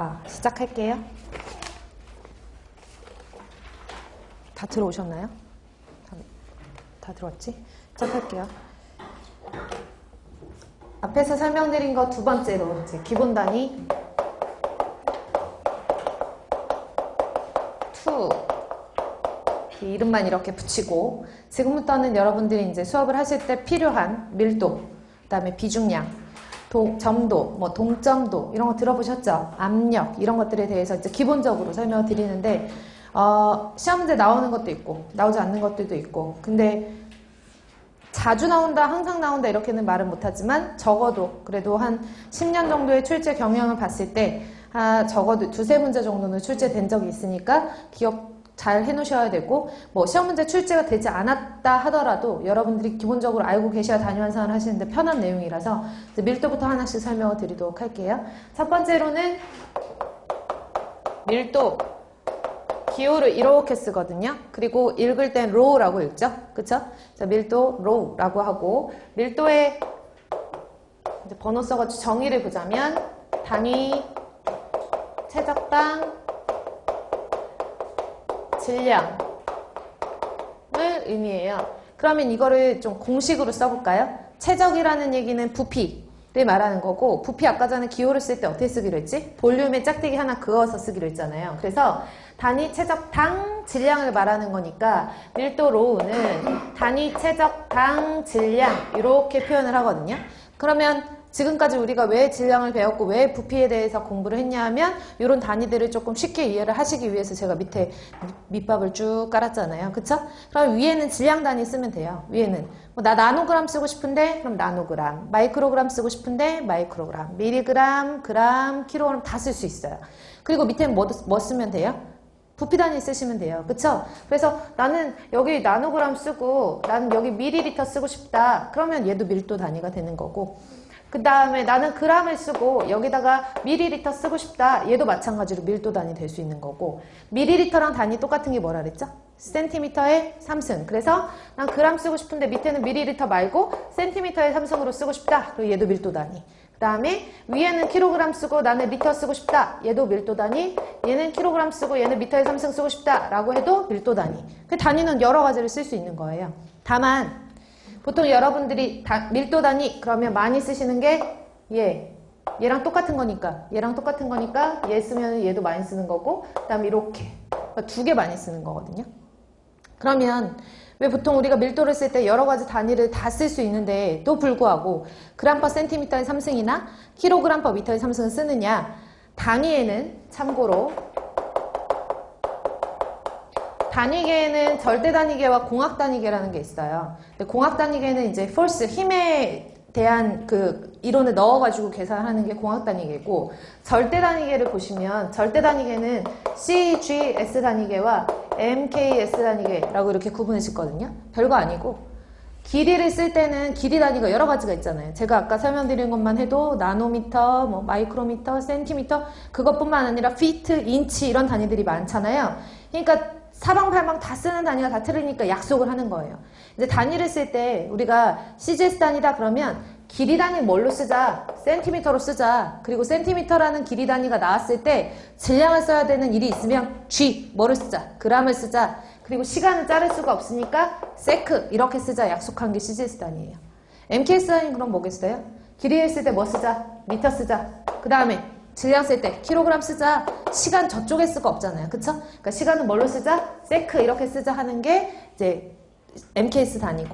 아, 시작할게요. 다 들어오셨나요? 다, 다 들어왔지? 시작할게요. 앞에서 설명드린 거 두 번째로 이제 기본 단위 2 이름만 이렇게 붙이고 지금부터는 여러분들이 이제 수업을 하실 때 필요한 밀도, 그 다음에 비중량, 동, 점도, 뭐 동점도 이런 거 들어보셨죠? 압력 이런 것들에 대해서 이제 기본적으로 설명을 드리는데 어, 시험 문제 나오는 것도 있고 나오지 않는 것들도 있고 근데 자주 나온다, 항상 나온다 이렇게는 말은 못하지만 적어도 그래도 한 10년 정도의 출제 경향을 봤을 때 아, 적어도 두세 문제 정도는 출제된 적이 있으니까 기억 잘 해놓으셔야 되고 뭐 시험 문제 출제가 되지 않았다 하더라도 여러분들이 기본적으로 알고 계셔야 단위 완성을 하시는데 편한 내용이라서 밀도부터 하나씩 설명을 드리도록 할게요. 첫 번째로는 밀도 기호를 이렇게 쓰거든요. 그리고 읽을 땐 row라고 읽죠. 그쵸? 자, 밀도 row라고 하고 밀도의 번호 써가지고 정의를 보자면 단위 최적당 질량을 의미해요. 그러면 이거를 좀 공식으로 써볼까요? 최적이라는 얘기는 부피를 말하는 거고 부피 아까 전에 기호를 쓸 때 어떻게 쓰기로 했지? 볼륨에 짝대기 하나 그어서 쓰기로 했잖아요. 그래서 단위 최적 당 질량을 말하는 거니까 밀도 로우는 단위 최적 당 질량 이렇게 표현을 하거든요. 그러면 지금까지 우리가 왜 질량을 배웠고 왜 부피에 대해서 공부를 했냐 하면 이런 단위들을 조금 쉽게 이해를 하시기 위해서 제가 밑에 밑밥을 쭉 깔았잖아요. 그쵸? 그럼 위에는 질량 단위 쓰면 돼요. 위에는 뭐 나 나노그램 쓰고 싶은데 그럼 나노그램 마이크로그램 쓰고 싶은데 마이크로그램 미리그램 그램 킬로그램 다 쓸 수 있어요. 그리고 밑에는 뭐, 뭐 쓰면 돼요? 부피 단위 쓰시면 돼요. 그쵸? 그래서 나는 여기 나노그램 쓰고 나는 여기 미리리터 쓰고 싶다. 그러면 얘도 밀도 단위가 되는 거고 그 다음에 나는 그램을 쓰고 여기다가 미리리터 쓰고 싶다. 얘도 마찬가지로 밀도 단위 될 수 있는 거고 미리리터랑 단위 똑같은 게 뭐라 그랬죠? 센티미터의 삼승. 그래서 난 그램 쓰고 싶은데 밑에는 미리리터 말고 센티미터의 삼승으로 쓰고 싶다. 그리고 얘도 밀도 단위. 그 다음에 위에는 킬로그램 쓰고 나는 리터 쓰고 싶다. 얘도 밀도 단위. 얘는 킬로그램 쓰고 얘는 미터의 삼승 쓰고 싶다. 라고 해도 밀도 단위. 그 단위는 여러 가지를 쓸 수 있는 거예요. 다만 보통 여러분들이 다, 밀도 단위 그러면 많이 쓰시는 게 얘. 얘랑 똑같은 거니까 얘랑 똑같은 거니까 얘 쓰면 얘도 많이 쓰는 거고 그 다음에 이렇게 그러니까 두 개 많이 쓰는 거거든요. 그러면 왜 보통 우리가 밀도를 쓸 때 여러 가지 단위를 다 쓸 수 있는데 또 불구하고 그램 퍼 센티미터의 삼승이나 킬로그램 퍼 미터의 삼승을 쓰느냐 단위에는 참고로 단위계에는 절대 단위계와 공학 단위계라는 게 있어요. 공학 단위계는 이제 force 힘에 대한 그 이론을 넣어가지고 계산하는 게 공학 단위계고 절대 단위계를 보시면 절대 단위계는 CGS 단위계와 MKS 단위계라고 이렇게 구분을 짓거든요. 별거 아니고 길이를 쓸 때는 길이 단위가 여러 가지가 있잖아요. 제가 아까 설명드린 것만 해도 나노미터, 뭐 마이크로미터, 센티미터 그것뿐만 아니라 피트, 인치 이런 단위들이 많잖아요. 그러니까 사방팔방 다 쓰는 단위가 다 틀리니까 약속을 하는 거예요. 이제 단위를 쓸 때 우리가 CGS 단위다 그러면 길이 단위 뭘로 쓰자? 센티미터로 쓰자. 그리고 센티미터라는 길이 단위가 나왔을 때 질량을 써야 되는 일이 있으면 G 뭐를 쓰자? 그람을 쓰자. 그리고 시간을 자를 수가 없으니까 세크 이렇게 쓰자 약속한 게 CGS 단위예요. MKS 단위 그럼 뭐겠어요? 길이를 쓸때뭐 쓰자? 미터 쓰자. 그 다음에 질량 쓸 때 킬로그램 쓰자 시간 저쪽에 쓸 거 없잖아요 그쵸? 그러니까 시간은 뭘로 쓰자? 세크 이렇게 쓰자 하는 게 이제 MKS 단위고